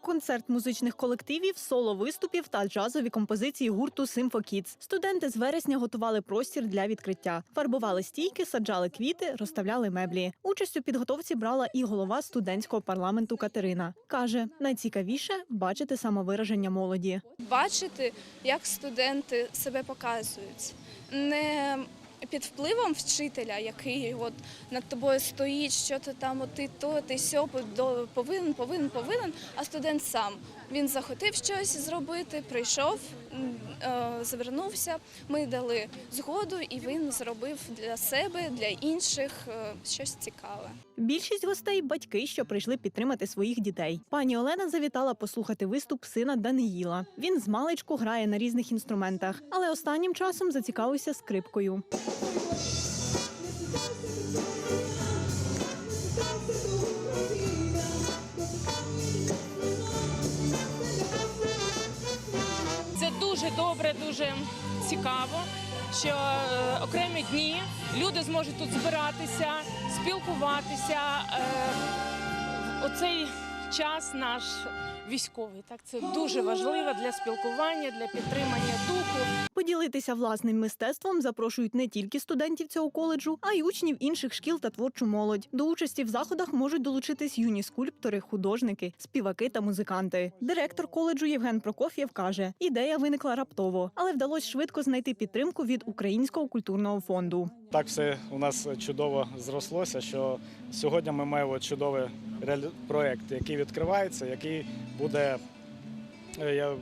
Концерт музичних колективів, соло виступів та джазові композиції гурту Симфокіц. Студенти з вересня готували простір для відкриття, фарбували стійки, саджали квіти, розставляли меблі. Участь у підготовці брала і голова студентського парламенту Катерина. каже, найцікавіше бачити самовираження молоді. бачити, як студенти себе показують. Не під впливом вчителя, який от над тобою стоїть, що ти там, от ти то, ти сьо, повинен, повинен, повинен, а студент сам. Він захотів щось зробити, прийшов, звернувся, ми дали згоду, і він зробив для себе, для інших е, щось цікаве. Більшість гостей батьки, що прийшли підтримати своїх дітей. Пані Олена завітала послухати виступ сина Даниїла. Він з маличку грає на різних інструментах, але останнім часом зацікавився скрипкою. Дуже добре, дуже цікаво, що е, окремі дні люди зможуть тут збиратися, спілкуватися. Е, оцей час наш військовий. Так це дуже важливо для спілкування, для підтримання. Поділитися власним мистецтвом запрошують не тільки студентів цього коледжу, а й учнів інших шкіл та творчу молодь. До участі в заходах можуть долучитись юні скульптори, художники, співаки та музиканти. Директор коледжу Євген Прокоф'єв каже, ідея виникла раптово, але вдалося швидко знайти підтримку від Українського культурного фонду. Так все у нас чудово зрослося, що сьогодні ми маємо чудовий проект, який відкривається, який буде е, я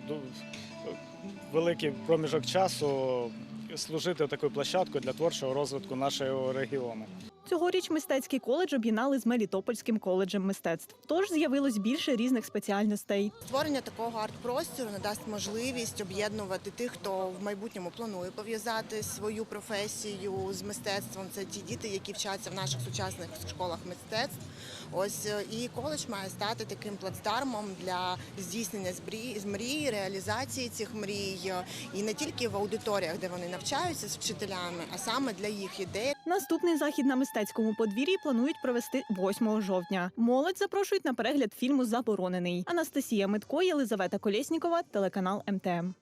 великий проміжок часу служити такою площадкою для творчого розвитку нашого регіону. Цьогоріч мистецький коледж об'єднали з Мелітопольським коледжем мистецтв. Тож з'явилось більше різних спеціальностей. Створення такого арт-простору надасть можливість об'єднувати тих, хто в майбутньому планує пов'язати свою професію з мистецтвом. Це ті діти, які вчаться в наших сучасних школах мистецтв. Ось е, і коледж має стати таким плацдармом для здійснення з мрій, реалізації цих мрій, е, і не тільки в аудиторіях, де вони навчаються з вчителями, а саме для їх ідей. Наступний захід на мистецькому подвір'ї планують провести 8 жовтня. Молодь запрошують на перегляд фільму Заборонений. Анастасія Митко, Єлизавета Колєснікова, телеканал МТМ.